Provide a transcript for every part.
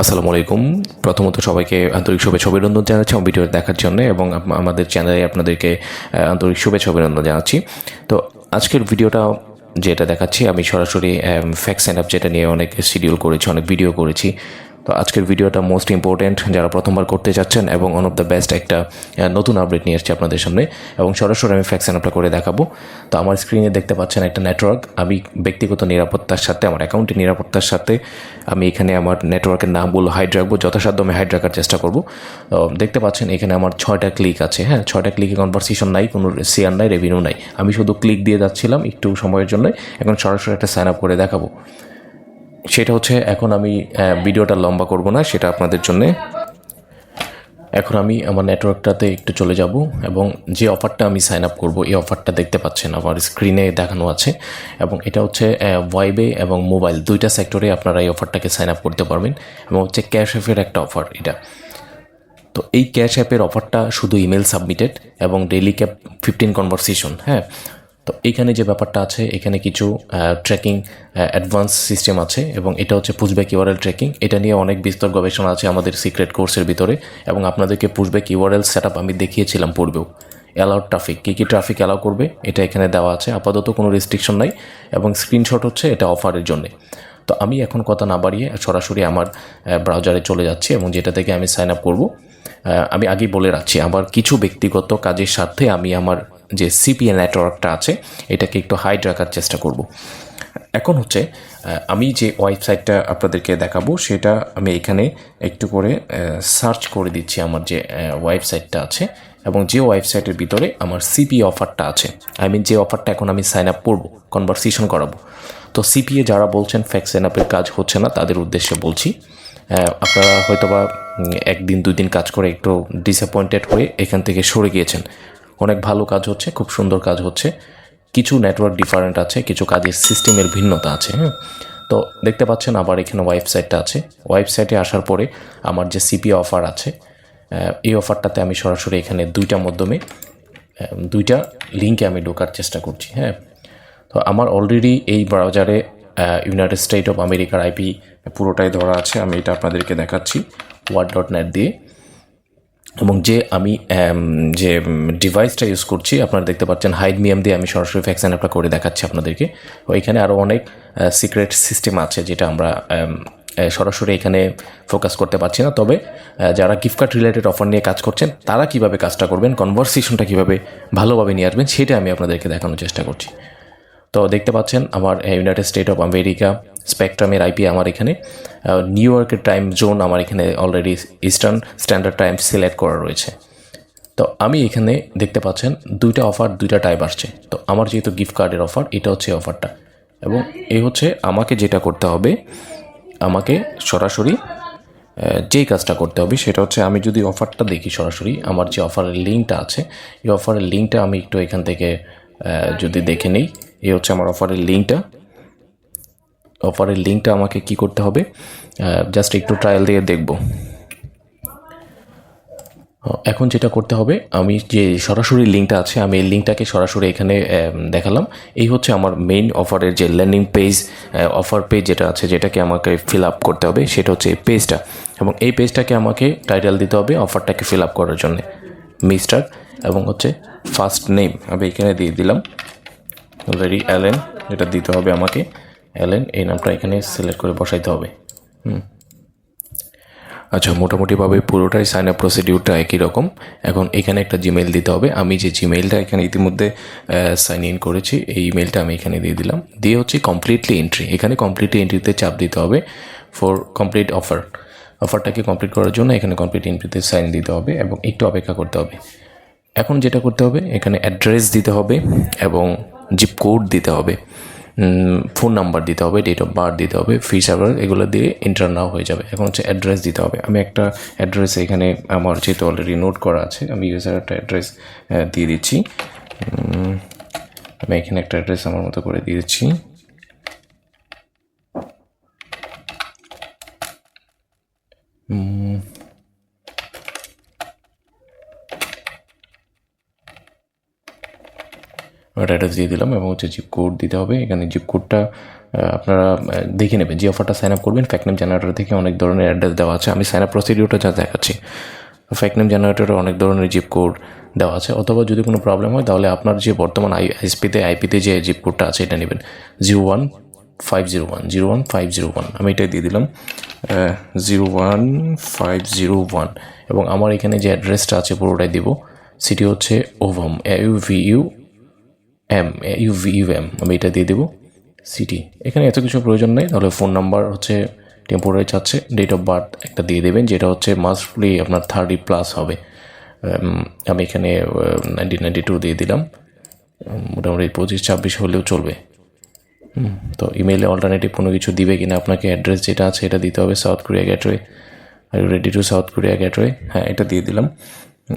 আসসালামু আলাইকুম। প্রথমত সবাইকে আন্তরিক শুভেচ্ছা অভিনন্দন জানাচ্ছি আমার ভিডিও দেখার জন্য এবং আমাদের চ্যানেলে আপনাদেরকে আন্তরিক শুভেচ্ছা অভিনন্দন জানাচ্ছি। তো আজকের ভিডিওটা যেটা দেখাচ্ছি, আমি সরাসরি ফ্যাক্স অ্যান্ড আপ যেটা নিয়ে অনেক শিডিউল করেছি, অনেক ভিডিও করেছি। তো আজকের ভিডিওটা মোস্ট ইম্পর্ট্যান্ট যারা প্রথমবার করতে যাচ্ছেন এবং ওয়ান অফ দ্য বেস্ট একটা নতুন আপডেট নিয়ে এসেছি আপনাদের সামনে এবং সরাসরি আমি ফ্যাক্স অ্যান্ড আপটা করে দেখাবো। তো আমার স্ক্রিনে দেখতে পাচ্ছেন একটা নেটওয়ার্ক আমি ব্যক্তিগত নিরাপত্তার সাথে, আমার অ্যাকাউন্টের নিরাপত্তার সাথে আমি এখানে আমার নেটওয়ার্কের নামগুলো হাইড রাখব, যথাসাধ্য আমি হাইড রাখার চেষ্টা করব। দেখতে পাচ্ছেন এখানে আমার ছয়টা ক্লিক আছে হ্যাঁ? ছয়টা ক্লিকে কনভারসেশন নাই, কোনো শেয়ার নাই রেভিনিউ নাই। আমি শুধু ক্লিক দিয়ে যাচ্ছিলাম একটু সময়ের জন্য। এখন সরাসরি একটা সাইন আপ করে দেখাবো। সেটা হচ্ছে এখন আমি ভিডিওটা লম্বা করব না, সেটা আপনাদের জন্যে। এখন আমি আমার নেটওয়ার্কটাতে একটু চলে যাব এবং যে অফারটা আমি সাইন আপ করব, এই অফারটা দেখতে পাচ্ছেন, আমার স্ক্রিনে দেখানো আছে। এবং এটা হচ্ছে ওয়াইবে এবং মোবাইল দুইটা সেক্টরে আপনারা এই অফারটাকে সাইন আপ করতে পারবেন এবং হচ্ছে ক্যাশ অ্যাপের একটা অফার এটা। তো এই ক্যাশ অ্যাপের অফারটা শুধু ইমেল সাবমিটেড এবং ডেলি ক্যাপ ফিফটিন কনভারসেশন হ্যাঁ? তো এখানে যে ব্যাপারটা আছে, এখানে কিছু ট্র্যাকিং অ্যাডভান্স সিস্টেম আছে এবং এটা হচ্ছে পুশব্যাক ইউআরএল ট্র্যাকিং এটা নিয়ে অনেক বিস্তর গবেষণা আছে আমাদের সিক্রেট কোর্সের ভিতরে এবং আপনাদেরকে পুশব্যাক ইউআরএল সেট আমি দেখিয়েছিলাম পূর্বেও। অ্যালাউড ট্রাফিক কী কী ট্রাফিক অ্যালাউ করবে, এটা এখানে দেওয়া আছে। আপাতত কোনো রেস্ট্রিকশন নাই এবং স্ক্রিনশট হচ্ছে এটা অফারের জন্যে। তো আমি এখন কথা না বাড়িয়ে সরাসরি আমার ব্রাউজারে চলে যাচ্ছি এবং যেটা থেকে আমি সাইন আপ করব আমি আগেই বলে রাখছি, আমার কিছু ব্যক্তিগত কাজের স্বার্থে আমি আমার যে সিপিএ নেটওয়ার্কটা আছে, এটাকে একটু হাইড রাখার চেষ্টা করব। এখন হচ্ছে আমি যে ওয়েবসাইটটা আপনাদেরকে দেখাবো, সেটা আমি এখানে একটু করে সার্চ করে দিচ্ছি আমার যে ওয়েবসাইটটা আছে এবং যে ওয়েবসাইটের ভিতরে আমার সিপি অফারটা আছে। আই মিন যে অফারটা এখন আমি সাইন আপ করব কনভারসেশন করাবো। তো সিপিএ যারা বলছেন ফ্যাক্স সাইন আপের কাজ হচ্ছে না, তাদের উদ্দেশ্যে বলছি আপনারা হয়তোবা একদিন দুই দিন কাজ করে একটু ডিসঅ্যাপয়েন্টেড হয়ে এখান থেকে সরে গিয়েছেন। অনেক ভালো কাজ হচ্ছে, খুব সুন্দর কাজ হচ্ছে। কিছু নেটওয়ার্ক ডিফারেন্ট আছে, কিছু কাজের সিস্টেমের ভিন্নতা আছে হ্যাঁ? তো দেখতে পাচ্ছেন আবার এখানে ওয়েবসাইটটা আছে। ওয়েবসাইটে আসার পরে আমার যে সিপি অফার আছে এই অফারটাতে আমি সরাসরি এখানে দুইটা মাধ্যমে দুইটা লিঙ্কে আমি ঢোকার চেষ্টা করছি হ্যাঁ? তো আমার অলরেডি এই ব্রাউজারে ইউনাইটেড স্টেট অফ আমেরিকার আইপি পুরোটাই ধরা আছে, আমি এটা আপনাদেরকে দেখাচ্ছি। ওয়ার্ড ডট নেট দিয়ে। এবং যে আমি যে ডিভাইসটা ইউজ করছি, আপনারা দেখতে পাচ্ছেন হাইড মিয়াম দিয়ে আমি সরাসরি ফ্যাকশন অ্যাপটা করে দেখাচ্ছি আপনাদেরকে। ওইখানে আরও অনেক সিক্রেট সিস্টেম আছে যেটা আমরা সরাসরি এখানে ফোকাস করতে পারছি না। তবে যারা গিফট কার্ড রিলেটেড অফার নিয়ে কাজ করছেন, তারা কীভাবে কাজটা করবেন কনভারসেশনটা কীভাবে ভালোভাবে নিয়ে আসবেন, সেটা আমি আপনাদেরকে দেখানোর চেষ্টা করছি। তো দেখতে পাচ্ছেন আমার ইউনাইটেড স্টেট অফ আমেরিকা স্পেকট্রামের আইপি আমার এখানে। নিউ ইয়র্কের টাইম জোন আমার এখানে already Eastern Standard Time select করা রয়েছে। তো আমি এখানে দেখতে পাচ্ছেন দুইটা অফার দুইটা টাইপ আসছে। তো আমার যেহেতু গিফট কার্ডের অফার এটা হচ্ছে অফারটা এবং এই হচ্ছে আমাকে যেটা করতে হবে, আমাকে সরাসরি যেই কাজটা করতে হবে সেটা হচ্ছে আমি যদি অফারটা দেখি সরাসরি, আমার যে অফারের লিঙ্কটা আছে, এই অফারের লিঙ্কটা আমি একটু এখান থেকে যদি দেখে নেই এই হচ্ছে আমার অফারের লিঙ্কটা অফারের লিঙ্কটা আমাকে কি করতে হবে? জাস্ট একটু ট্রায়াল দিয়ে দেখব। এখন যেটা করতে হবে, আমি যে সরাসরি লিঙ্কটা আছে, আমি এই লিঙ্কটাকে সরাসরি এখানে দেখালাম। এই হচ্ছে আমার মেইন অফারের যে ল্যান্ডিং পেজ অফার পেজ যেটা আছে, যেটাকে আমাকে ফিল আপ করতে হবে, সেটা হচ্ছে এই পেজটা এবং এই পেজটাকে আমাকে টাইটেল দিতে হবে অফারটাকে ফিল আপ করার জন্য। মিস্টার এবং হচ্ছে ফার্স্ট নেম আমি এখানে দিয়ে দিলাম। অলরেডি অ্যালেন এটা দিতে হবে আমাকে। অ্যালেন, এই নামটা এখানে সিলেক্ট করে বসাইতে হবে। হুম। আচ্ছা মোটামুটিভাবে পুরোটাই সাইন আপ প্রসিডিউরটা একই রকম। এখন এখানে একটা জিমেইল দিতে হবে। আমি যে জিমেইলটা এখানে ইতিমধ্যে সাইন ইন করেছি, এই ইমেলটা আমি এখানে দিয়ে দিলাম। দিয়ে হচ্ছে কমপ্লিটলি এন্ট্রি এখানে কমপ্লিটলি এন্ট্রিতে চাপ দিতে হবে ফর কমপ্লিট অফার অফারটাকে কমপ্লিট করার জন্য এখানে কমপ্লিট এন্ট্রিতে সাইন দিতে হবে এবং একটু অপেক্ষা করতে হবে। এখন যেটা করতে হবে, এখানে অ্যাড্রেস দিতে হবে এবং জিপ কোড দিতে হবে। ফোন নাম্বার দিতে হবে ডেট অফ বার্থ দিতে হবে ফি সার্ভার এগুলো দিয়ে এন্টার নাও হয়ে যাবে। এখন হচ্ছে অ্যাড্রেস দিতে হবে। আমি একটা অ্যাড্রেস এখানে আমার যেহেতু অলরেডি নোট করা আছে, আমি ইউজার একটা অ্যাড্রেস দিয়ে দিচ্ছি। আমি এখানে একটা অ্যাড্রেস আমার মতো করে দিয়ে দিচ্ছি। একটা অ্যাড্রেস দিয়ে দিলাম এবং হচ্ছে জিপ কোড দিতে হবে। এখানে জিপ কোডটা আপনারা দেখে নেবেন। যে অফারটা সাইন আপ করবেন ফ্যাকনেম জেনারেটর থেকে অনেক ধরনের অ্যাড্রেস দেওয়া আছে। আমি সাইন আপ প্রসিডিউরটা যা দেখাচ্ছি ফ্যাকনেম জেনারেটরে অনেক ধরনের জিপ কোড দেওয়া আছে। অথবা যদি কোনো প্রবলেম হয়, তাহলে আপনার যে বর্তমান আই এসপিতে আইপিতে যে জিপ কোডটা আছে, এটা নেবেন। Zero one five zero one zero one five zero one আমি এটাই দিয়ে দিলাম zero one five zero one এবং আমার এখানে যে অ্যাড্রেসটা আছে, পুরোটাই দিব। সিটি হচ্ছে ovum U V U M U V U M আমি এটা দিয়ে দেবো। সিটি এখানে এত কিছু প্রয়োজন নেই, তাহলে ফোন নাম্বার হচ্ছে টেম্পোরারি চাচ্ছে ডেট অফ বার্থ একটা দিয়ে দেবেন, যেটা হচ্ছে মাস্টলি আপনার থার্টি প্লাস হবে। আমি এখানে নাইনটিন নাইনটি টু দিয়ে দিলাম। মোটামুটি পঁচিশ, ছাব্বিশ হলেও চলবে। তো ইমেলে অল্টারনেটিভ কোনো কিছু দিবে কিনা, আপনাকে অ্যাড্রেস যেটা আছে এটা দিতে হবে South Korea gateway R ready to South Korea gateway হ্যাঁ এটা দিয়ে দিলাম।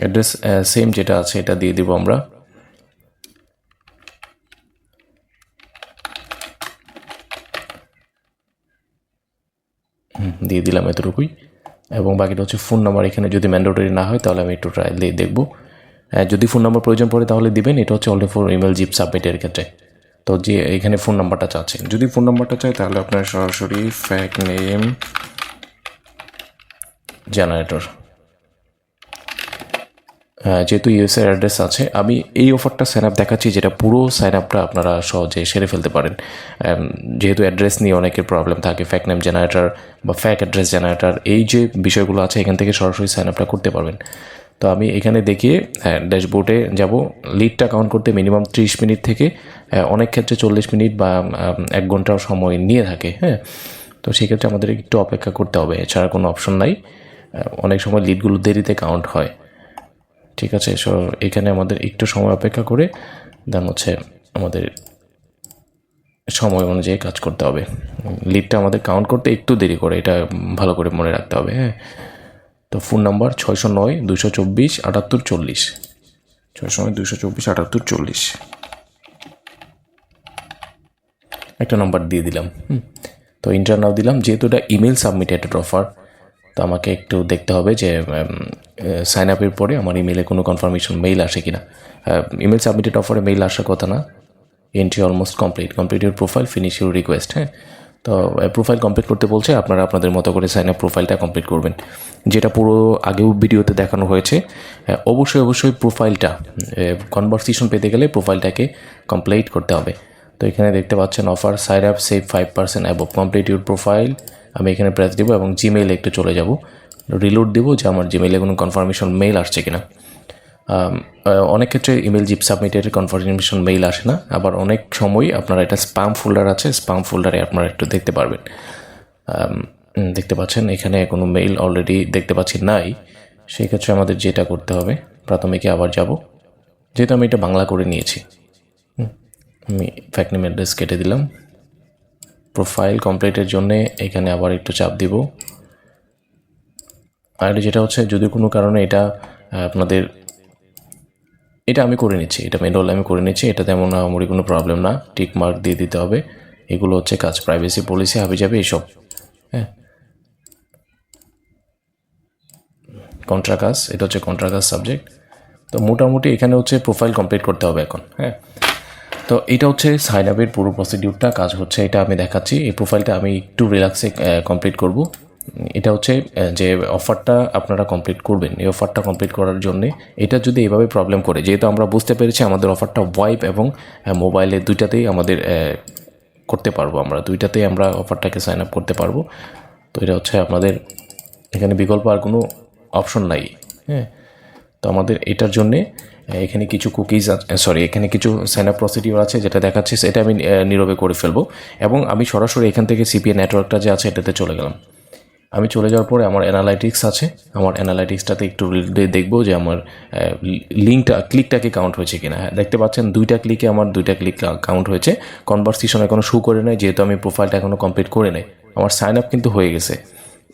অ্যাড্রেস সেম যেটা আছে, এটা দিয়ে দিব আমরা। দিয়ে দিলাম এতটুকুই। এবং বাকিটা হচ্ছে ফোন নাম্বার এখানে যদি ম্যান্ডেটরি না হয়, তাহলে আমি একটু ট্রায়াল দিয়ে দেখব। যদি ফোন নাম্বার প্রয়োজন পড়ে তাহলে দিবেন, এটা হচ্ছে অলরেডি ফোর ইমেল জিপ সাবমিটের ক্ষেত্রে। তো যে এখানে ফোন নাম্বারটা চাচ্ছে যদি ফোন নাম্বারটা চাই তাহলে আপনার সরাসরি ফ্যাক নেম জেনারেটর যেহেতু ইউএসএর অ্যাড্রেস আছে, আমি এই অফারটা সাইন আপ দেখাচ্ছি যেটা পুরো সাইন আপটা আপনারা সহজে সেরে ফেলতে পারেন। যেহেতু অ্যাড্রেস নিয়ে অনেকের প্রবলেম থাকে ফ্যাক নেম জেনারেটর বা ফ্যাক অ্যাড্রেস জেনারেটার এই যে বিষয়গুলো আছে, এখান থেকে সরাসরি সাইন আপটা করতে পারবেন। তো আমি এখানে দেখিয়ে হ্যাঁ ড্যাশবোর্ডে যাব। লিডটা কাউন্ট করতে মিনিমাম ত্রিশ মিনিট থেকে অনেক ক্ষেত্রে চল্লিশ মিনিট বা এক ঘণ্টার সময় নিয়ে থাকে হ্যাঁ? তো সেক্ষেত্রে আমাদের একটু অপেক্ষা করতে হবে, এছাড়া কোনো অপশন নাই। অনেক সময় লিডগুলো দেরিতে কাউন্ট হয়। ঠিক আছে সো এখানে আমাদের একটু সময় অপেক্ষা করে দেন হচ্ছে আমাদের সময় অনুযায়ী কাজ করতে হবে। লিডটা আমাদের কাউন্ট করতে একটু দেরি করে, এটা ভালো করে মনে রাখতে হবে হ্যাঁ। তো ফোন নাম্বার ছয়শো নয়, দুশো চব্বিশ, আটাত্তর চল্লিশ। ছয়শো নয়, দুশো চব্বিশ, আটাত্তর চল্লিশ। একটা নাম্বার দিয়ে দিলাম, হুম। তো ইন্টারনাল দিলাম, যেহেতু এটা ইমেল সাবমিটেড অফার তো আমাকে একটু দেখতে হবে যে সাইন আপের পরে আমার ইমেলে কোনো কনফার্মেশন মেইল আসে কিনা। ইমেল সাবমিটেড অফারে মেইল আসার কথা না। Entry almost complete complete your profile finish your request হ্যাঁ? তো প্রোফাইল কমপ্লিট করতে বলছে, আপনারা আপনাদের মতো করে সাইন আপ প্রোফাইলটা কমপ্লিট করবেন। যেটা পুরো আগেও ভিডিওতে দেখানো হয়েছে অবশ্যই অবশ্যই প্রোফাইলটা কনভারসেশন পেতে গেলে প্রোফাইলটাকে কমপ্লিট করতে হবে। তো এখানে দেখতে পাচ্ছেন offer side up save five percent above complete your profile আমি এখানে প্রেস দেবো এবং জিমেইলে একটু চলে যাব। রিলোড দেবো, যে আমার জিমেইলে কোনো কনফার্মেশন মেইল আসছে কিনা। অনেক ক্ষেত্রে ইমেল জিপ সাবমিটের কনফার্মেশন মেইল আসে না। আবার অনেক সময় আপনারা এটা স্পাম ফোল্ডার আছে স্পাম ফোল্ডারে আপনারা একটু দেখতে পারবেন। দেখতে পাচ্ছেন, এখানে কোনো মেইল অলরেডি দেখতে পাচ্ছি নাই। সেই ক্ষেত্রে আমাদের যেটা করতে হবে, প্রাথমিকে আবার যাব। যেহেতু আমি এটা বাংলা করে নিয়েছি। আমি ফ্যাকনেম অ্যাড্রেস কেটে দিলাম। প্রোফাইল কমপ্লিটের জন্যে এখানে আবার একটু চাপ দিব। আর যেটা হচ্ছে, যদি কোনো কারণে এটা আপনাদের, এটা আমি করে নিচ্ছি, এটা মেনুয়াল আমি করে নিচ্ছি এটা তেমন আমার কোনো প্রবলেম না টিক মার্ক দিয়ে দিতে হবে। এগুলো হচ্ছে কাজ প্রাইভেসি পলিসি হাবি যাবে এইসব হ্যাঁ। কন্ট্রা কাজ এটা হচ্ছে কন্ট্রা কাজ সাবজেক্ট তো মোটামুটি এখানে হচ্ছে প্রোফাইল কমপ্লিট করতে হবে এখন হ্যাঁ। তো এটা হচ্ছে সাইন আপের পুরো প্রসিডিউরটা কাজ হচ্ছে এটা আমি দেখাচ্ছি। এই প্রোফাইলটা আমি একটু রিল্যাক্সে কমপ্লিট করব। এটা হচ্ছে যে অফারটা আপনারা কমপ্লিট করবেন, এই অফারটা কমপ্লিট করার জন্যে এটা যদি এভাবে প্রবলেম করে, যেহেতু আমরা বুঝতে পেরেছি আমাদের অফারটা ওয়াইপ এবং মোবাইলে দুইটাতেই আমাদের করতে পারব আমরা, দুইটাতেই আমরা অফারটাকে সাইন আপ করতে পারব। তো এটা হচ্ছে আমাদের, এখানে বিকল্প আর কোনো অপশন নাই হ্যাঁ। তো আমাদের এটার জন্যে এখানে কিছু কুকিজ সরি এখানে কিছু সাইন আপ প্রসিডিওর আছে যেটা দেখাচ্ছে, সেটা আমি নীরবে করে ফেলব। এবং আমি সরাসরি এখান থেকে সিপিএ নেটওয়ার্কটা যে আছে, এটাতে চলে গেলাম। আমি চলে যাওয়ার পরে আমার অ্যানালাইটিক্স আছে। আমার অ্যানালাইটিক্সটাতে একটু দেখব যে আমার লিঙ্কটা ক্লিকটাকে কাউন্ট হয়েছে কিনা। হ্যাঁ দেখতে পাচ্ছেন দুইটা ক্লিকে আমার দুইটা ক্লিক কাউন্ট হয়েছে। কনভারসেশন এখনও শু করে নেয় যেহেতু আমি প্রোফাইলটা এখনও কমপ্লিট করে নেই। আমার সাইন আপ কিন্তু হয়ে গেছে।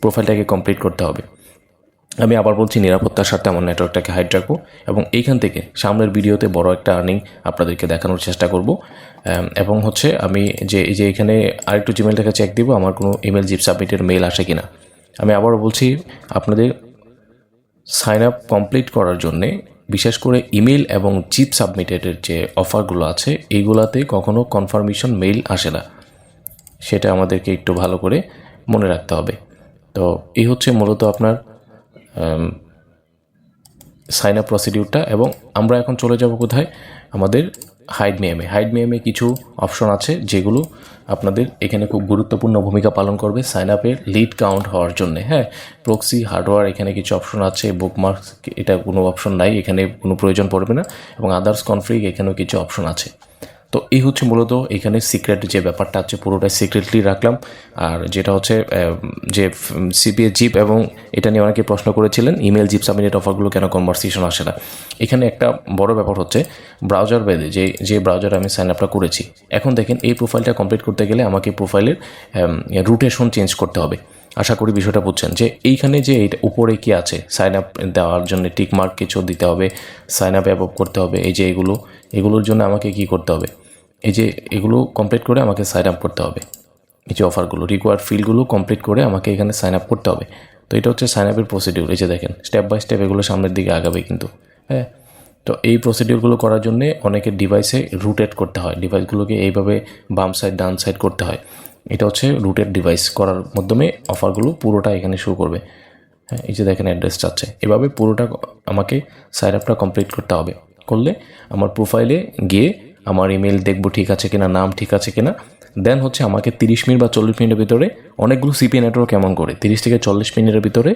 প্রোফাইলটাকে কমপ্লিট করতে হবে। আমি আবার বলছি, নিরাপত্তার স্বার্থে আমার নেটওয়ার্কটাকে হাইড রাখব এবং এইখান থেকে সামনের ভিডিওতে বড় একটা আর্নিং আপনাদেরকে দেখানোর চেষ্টা করব। এবং হচ্ছে আমি যে যে এখানে আরেকটু জিমেলটাকে চেক দিব, আমার কোনো ইমেল জিপ সাবমিটের মেল আসে কিনা। আমি আবারও বলছি, আপনাদের সাইন আপ কমপ্লিট করার জন্যে বিশেষ করে ইমেল এবং জিপ সাবমিটেডের যে অফারগুলো আছে, এইগুলাতে কখনো কনফার্মেশন মেইল আসে না। সেটা আমাদেরকে একটু ভালো করে মনে রাখতে হবে। তো এই হচ্ছে মূলত আপনার সাইন আপ প্রসিডিউরটা এবং আমরা এখন চলে যাব কোথায়? আমাদের হাইড মেমে হাইড মেমে কিছু অপশন আছে যেগুলো আপনাদের এখানে খুব গুরুত্বপূর্ণ ভূমিকা পালন করবে সাইন আপের লিড কাউন্ট হওয়ার জন্য। হ্যাঁ প্রক্সি হার্ডওয়্যার এখানে কিছু অপশন আছে বুকমার্কস এটা কোনো অপশন নাই, এখানে কোনো প্রয়োজন পড়বে না এবং আদার্স কনফ্রিগ এখানেও কিছু অপশন আছে। তো এই হচ্ছে মূলত এখানে সিক্রেট যে ব্যাপারটা আছে, পুরোটাই সিক্রেটলি রাখলাম। আর যেটা হচ্ছে যে সিপিএ জিপ এবং এটা নিয়ে অনেকে প্রশ্ন করেছিলেন ইমেল জিপ সাবমিটেড অফারগুলো কেন কনভারসেশন আসে না? এখানে একটা বড় ব্যাপার হচ্ছে ব্রাউজার বেদে যে যে ব্রাউজার আমি সাইন আপটা করেছি, এখন দেখেন এই প্রোফাইলটা কমপ্লিট করতে গেলে আমাকে প্রোফাইলের রুটেশন চেঞ্জ করতে হবে। আশা করি বিষয়টা বুঝছেন, যে এইখানে যে এইটা উপরে কি আছে সাইন আপ দেওয়ার জন্য টিক মার্ক কিছু দিতে হবে সাইন আপ অ্যাপ করতে হবে, এই যে এগুলো, এগুলোর জন্য আমাকে কি করতে হবে? এই যে এগুলো কমপ্লিট করে আমাকে সাইন আপ করতে হবে। এই যে অফারগুলো রিকোয়ার্ড ফিল্ডগুলো কমপ্লিট করে আমাকে এখানে সাইন আপ করতে হবে। তো এটা হচ্ছে সাইন আপের প্রসিডিউর এই যে দেখেন স্টেপ বাই স্টেপ এগুলো সামনের দিকে আগাবে কিন্তু হ্যাঁ? তো এই প্রসিডিউরগুলো করার জন্য অনেকের ডিভাইসে রুটেট করতে হয় ডিভাইসগুলোকে এইভাবে বাম সাইড ডান সাইড করতে হয়। এটা হচ্ছে রুটের ডিভাইস করার মাধ্যমে অফারগুলো পুরোটা এখানে শুরু করবে। হ্যাঁ এই যে দেখেন অ্যাড্রেস চাচ্ছে এভাবে পুরোটা আমাকে সাইন আপটা কমপ্লিট করতে হবে। করলে আমার প্রোফাইলে গিয়ে আমার ইমেল দেখব ঠিক আছে কিনা, নাম ঠিক আছে কিনা। দেন হচ্ছে আমাকে তিরিশ মিনিট বা চল্লিশ মিনিটের ভিতরে অনেকগুলো সিপি নেটওয়ার্ক কেমন করে, তিরিশ থেকে চল্লিশ মিনিটের ভিতরে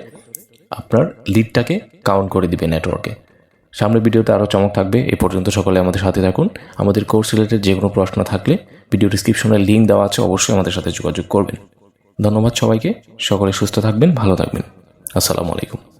আপনার লিডটাকে কাউন্ট করে দিবে নেটওয়ার্কে সামনের ভিডিওতে আরও চমক থাকবে। এ পর্যন্ত সকলে আমাদের সাথে থাকুন। আমাদের কোর্স রিলেটেড যে কোনো প্রশ্ন থাকলে ভিডিও ডিসক্রিপশনে লিঙ্ক দেওয়া আছে, অবশ্যই আমাদের সাথে যোগাযোগ করবেন। ধন্যবাদ সবাইকে। সকলে সুস্থ থাকবেন, ভালো থাকবেন। আসসালামু আলাইকুম।